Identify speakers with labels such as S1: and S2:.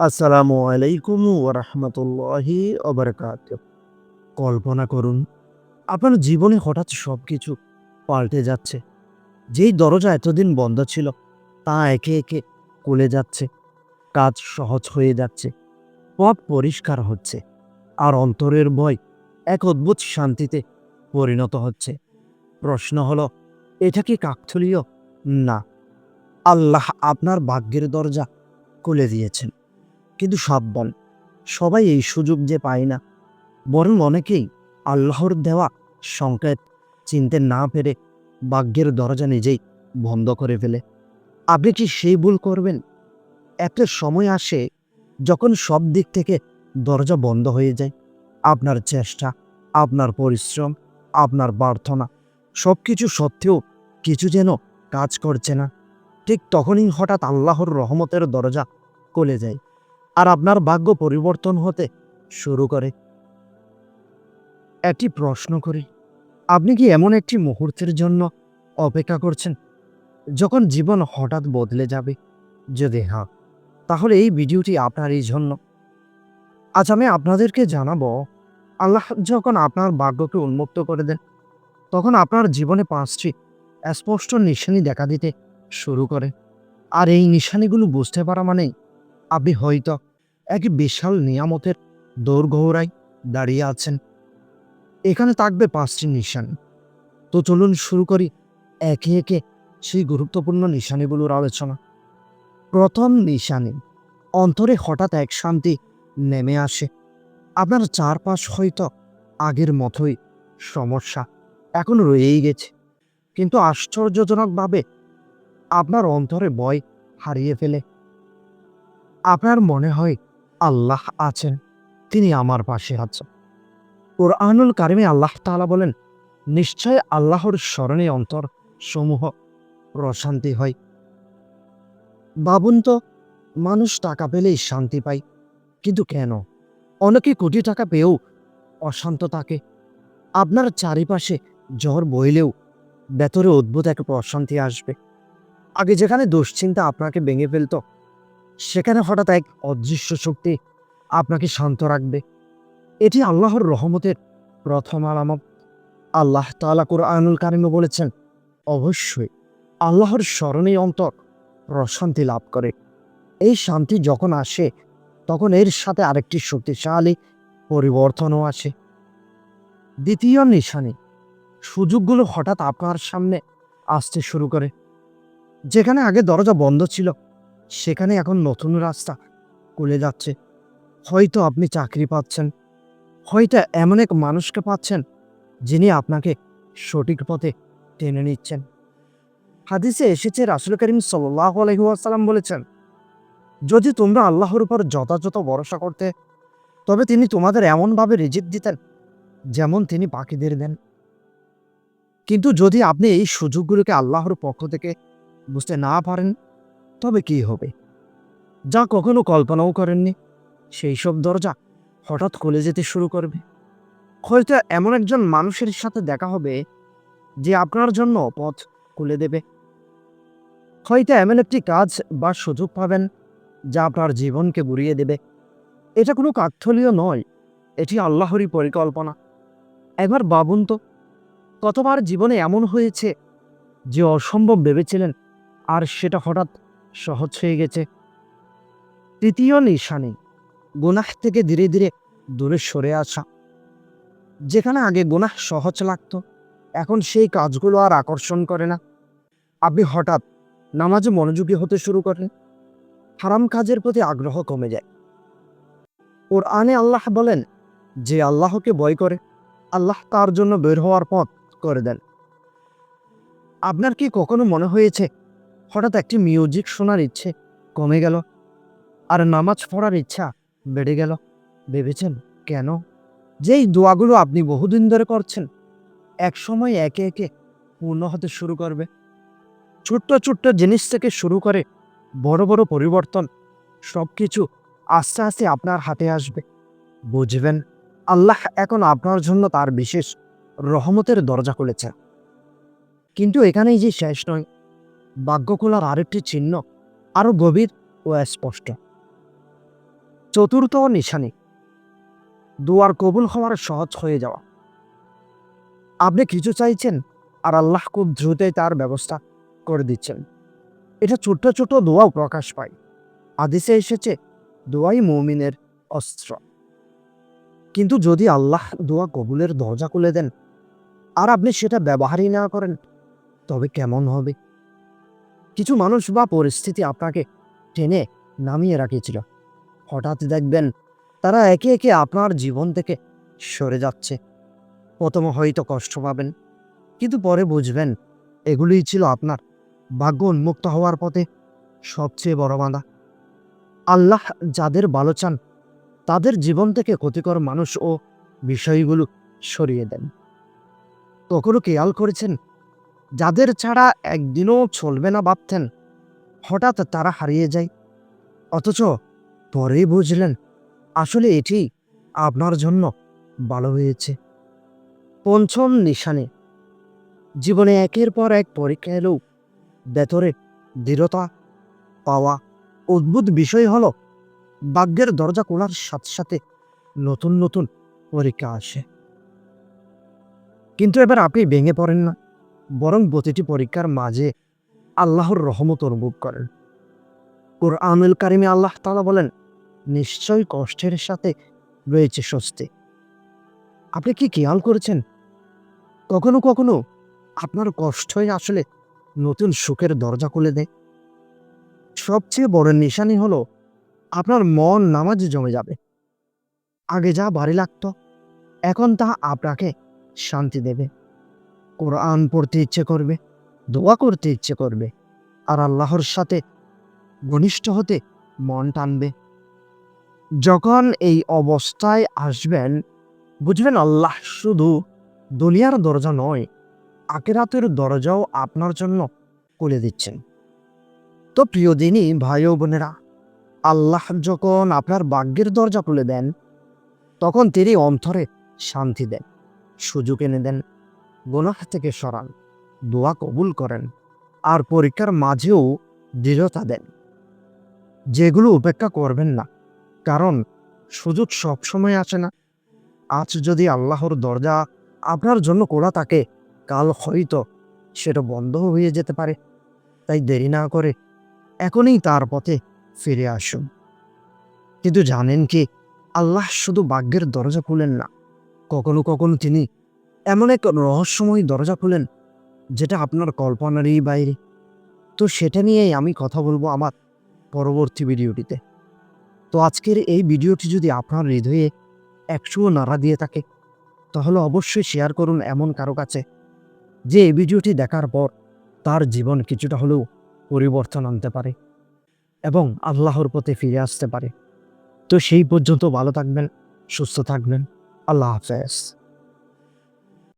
S1: আসসালামু আলাইকুম ওরহমতুল্লাহি অবরকাত কল্পনা করুন, আপনার জীবনে হঠাৎ সব কিছু পাল্টে যাচ্ছে। যেই দরজা এতদিন বন্ধ ছিল, তা একে একে খুলে যাচ্ছে। কাজ সহজ হয়ে যাচ্ছে, পথ পরিষ্কার হচ্ছে, আর অন্তরের ভয় এক অদ্ভুত শান্তিতে পরিণত হচ্ছে। প্রশ্ন হলো, এটা কি কাকথলীয়? না। আল্লাহ আপনার ভাগ্যের দরজা খুলে দিয়েছেন। কিন্তু সাবধান সবাই এই সুযোগ যে পায় না। বরং অনেকেই আল্লাহর দেওয়া সংকেত চিনতে না পেরে ভাগ্যের দরজা নিজেই বন্ধ করে ফেলে। আপনি কি সেই ভুল করবেন? একটা সময় আসে যখন সব দিক থেকে দরজা বন্ধ হয়ে যায়। আপনার চেষ্টা, আপনার পরিশ্রম, আপনার প্রার্থনা সব কিছু সত্ত্বেও কিছু যেন কাজ করছে না। ঠিক তখনই হঠাৎ আল্লাহর রহমতের দরজা খুলে যায়। আর আপনার ভাগ্য পরিবর্তন হতে শুরু করে। একটি প্রশ্ন করি, আপনি কি এমন একটি মুহূর্তের জন্য অপেক্ষা করছেন যখন জীবন হঠাৎ বদলে যাবে? যদি হ্যাঁ তাহলে এই ভিডিওটি আপনার এই জন্য। আজ আমি আপনাদেরকে জানাব, আল্লাহ যখন আপনার ভাগ্যকে উন্মুক্ত করে দেন, তখন আপনার জীবনে পাঁচটি স্পষ্ট নিশানি দেখা দিতে শুরু করে। আর এই নিশানিগুলো বুঝতে পারা মানেই আপনি হয়তো এক বিশাল নিয়ামতের দৌড়গৌড়ায় দাঁড়িয়ে আছেন। এখানে থাকবে পাঁচটি নিশান। তো চলুন শুরু করি একে একে সেই গুরুত্বপূর্ণ নিশানিগুলোর আলোচনা। প্রথম নিশানি, অন্তরে হঠাৎ এক শান্তি নেমে আসে। আপনার চারপাশ হয়তো আগের মতোই সমস্যা, এখন রয়েই গেছে। কিন্তু আশ্চর্যজনকভাবে আপনার অন্তরে ভয় হারিয়ে ফেলে। আপনার মনে হয় আল্লাহ আছেন? তিনি আমার পাশে আছেন। ওর আনুল কারিমে আল্লাহ তাআলা বলেন, নিশ্চয় আল্লাহর স্মরণে অন্তর সমূহ প্রশান্তি হয়। ভাবুন তো, মানুষ টাকা পেলেই শান্তি পায়, কিন্তু কেন? অনেকে কোটি টাকা পেয়েও অশান্ত থাকে। আপনার চারিপাশে জ্বর বইলেও ভেতরে অদ্ভুত এক প্রশান্তি আসবে। আগে যেখানে দুশ্চিন্তা আপনাকে ভেঙে ফেলতো সেখানে হঠাৎ এক অদৃশ্য শক্তি আপনাকে শান্ত রাখবে। এটি আল্লাহর রহমতের প্রথম আলামত। আল্লাহ তাআলা কোরআনুল কারিমে বলেছেন, অবশ্যই আল্লাহর স্মরণে অন্তর প্রশান্তি লাভ করে। এই শান্তি যখন আসে, তখন এর সাথে আরেকটি শক্তিশালী পরিবর্তনও আসে। দ্বিতীয় নিশানি, সুযোগগুলো হঠাৎ আপনার সামনে আসতে শুরু করে। যেখানে আগে দরজা বন্ধ ছিল সেখানে এখন নতুন রাস্তা খুলে যাচ্ছে। হয়তো আপনি চাকরি পাচ্ছেন, হয়তো এমন এক মানুষকে পাচ্ছেন যিনি আপনাকে সঠিক পথে টেনে নিচ্ছেন। হাদিসে এসেছে, রাসুল করিম সাল্লাহ আলহিহাসাল্লাম বলেছেন, যদি তোমরা আল্লাহর উপর যথাযথ ভরসা করতে, তবে তিনি তোমাদের এমনভাবে রিজিক দিতেন যেমন তিনি পাখিদের দেন। কিন্তু যদি আপনি এই সুযোগগুলোকে আল্লাহর পক্ষ থেকে বুঝতে না পারেন তবে কি হবে? যা কখনো কল্পনাও করেননি। সেই সব দরজা হঠাৎ খুলে যেতে শুরু করবে। হয়তো এমন একজন মানুষের সাথে দেখা হবে যে আপনার জন্য পথ খুলে দেবে। হয়তো এমন একটি কাজ বা সুযোগ পাবেন যা আপনার জীবনকে বুড়িয়ে দেবে। এটা কোনো কাকথলীয় নয়। এটি আল্লাহরই পরিকল্পনা। একবার ভাবুন তো, কতবার জীবনে এমন হয়েছে যে অসম্ভব ভেবেছিলেন আর সেটা হঠাৎ সহজ হয়ে গেছে। তৃতীয় নিশানি গুনাহ থেকে ধীরে ধীরে দূরে সরে আসা। যেখানে আগে গুনাহ সহজ লাগতো, এখন সেই কাজগুলো আর আকর্ষণ করে না। আপনি হঠাৎ নামাজে মনোযোগী হতে শুরু করেন, হারাম কাজের প্রতি আগ্রহ কমে যায়। ওর আনে আল্লাহ বলেন, যে আল্লাহকে ভয় করে, আল্লাহ তার জন্য বের হওয়ার পথ করে দেন। আপনার কি কখনো মনে হয়েছে হঠাৎ একটি মিউজিক শোনার ইচ্ছে কমে গেল। আর নামাজ পড়ার ইচ্ছা বেড়ে গেল। ভেবেছেন, কেন? যেই দোয়াগুলো আপনি বহুদিন ধরে করছেন এক সময় একে একে পূর্ণ হতে শুরু করবে। ছোট্ট ছোট্ট জিনিস থেকে শুরু করে বড় বড় পরিবর্তন সব কিছু আস্তে আস্তে আপনার হাতে আসবে। বুঝবেন, আল্লাহ এখন আপনার জন্য তার বিশেষ রহমতের দরজা খুলেছে কিন্তু এখানেই যে শেষ নয় ভাগ্য খোলার আরেকটি চিহ্ন আরও গভীর ও স্পষ্ট। চতুর্থ নিশানি। দুয়ার কবুল হওয়ার সহজ হয়ে যাওয়া। আপনি কিছু চাইছেন আর আল্লাহ খুব দ্রুতই তার ব্যবস্থা করে দিচ্ছেন। এটা ছোট্ট ছোট দোয়াও প্রকাশ পায়। আদিসে এসেছে, দোয়াই মৌমিনের অস্ত্র। কিন্তু যদি আল্লাহ দোয়া কবুলের দরজা খুলে দেন, আর আপনি সেটা ব্যবহারই না করেন, তবে কেমন হবে? কিছু মানুষ বা পরিস্থিতি আপনাকে টেনে নামিয়ে রাখিয়েছিল। হঠাৎ দেখবেন তারা একে একে আপনার জীবন থেকে সরে যাচ্ছে। প্রথমে হয়তো কষ্ট পাবেন, কিন্তু পরে বুঝবেন এগুলোই ছিল আপনার ভাগ্য উন্মুক্ত হওয়ার পথে সবচেয়ে বড় বাঁধা। আল্লাহ যাদের ভালো চান, তাদের জীবন থেকে ক্ষতিকর মানুষ ও বিষয়গুলো সরিয়ে দেন। কখনো খেয়াল করেছেন যাদের ছাড়া একদিনও চলবে না ভাবতেন, হঠাৎ তারা হারিয়ে যায়। অথচ পরেই বুঝলেন, আসলে এটি আপনার জন্য ভালো হয়েছে। পঞ্চম নিশানে, জীবনে একের পর এক পরীক্ষা এলেও ভেতরে দৃঢ়তা পাওয়া অদ্ভুত বিষয় হল, ভাগ্যের দরজা খোলার সাথে সাথে নতুন নতুন পরীক্ষা আসে। কিন্তু এবার আপনি ভেঙে পড়েন না। বরং প্রতিটি পরীক্ষার মাঝে আল্লাহর রহমত অনুভব করেন। কোরআনুল কারিমে আল্লাহ তালা বলেন নিশ্চয়ই কষ্টের সাথে রয়েছে স্বস্তি। আপনি কি খেয়াল করেছেন? কখনো কখনো আপনার কষ্টই আসলে নতুন সুখের দরজা খুলে দেয়। সবচেয়ে বড় নিশানি হলো আপনার মন নামাজে জমে যাবে। আগে যা ভারী লাগত, এখন তা আপনাকে শান্তি দেবে। কোরআন পড়তে ইচ্ছে করবে, দোয়া করতে ইচ্ছে করবে, আর আল্লাহর সাথে ঘনিষ্ঠ হতে মন টানবে। যখন এই অবস্থায় আসবেন, বুঝবেন আল্লাহ শুধু দুনিয়ার দরজা নয় আকেরাতের দরজাও আপনার জন্য খুলে দিচ্ছেন। তো প্রিয় দিনই ভাই ও বোনেরা, আল্লাহ যখন আপনার ভাগ্যের দরজা খুলে দেন, তখন তিনি অন্তরে শান্তি দেন, সুযোগ এনে দেন। গোনাহ থেকে সরান, দোয়া কবুল করেন, আর পরীক্ষার মাঝেও দৃঢ়তা দেন। যেগুলো উপেক্ষা করবেন না, কারণ সুযোগ সবসময় আসে না। আজ যদি আল্লাহর দরজা আপনার জন্য খোলা থাকে, কাল হয়তো সেটা বন্ধ হয়ে যেতে পারে। তাই দেরি না করে এখনই তার পথে ফিরে আসুন। কিন্তু জানেন কি, আল্লাহ শুধু ভাগ্যের দরজা খুলেন না, কখনো কখনো তিনি এমন এক রহস্যময় দরজা খুলেন, যেটা আপনার কল্পনারই বাইরে। তো সেটা নিয়েই আমি কথা বলব আমার পরবর্তী ভিডিওটিতে। তো আজকের এই ভিডিওটি যদি আপনার হৃদয়ে একশো নাড়া দিয়ে থাকে, তাহলে অবশ্যই শেয়ার করুন এমন কারও কাছে, যে এই ভিডিওটি দেখার পর তার জীবন কিছুটা হলেও পরিবর্তন আনতে পারে এবং আল্লাহর পথে ফিরে আসতে পারে। তো সেই পর্যন্ত ভালো থাকবেন, সুস্থ থাকবেন, আল্লাহ হাফেজ।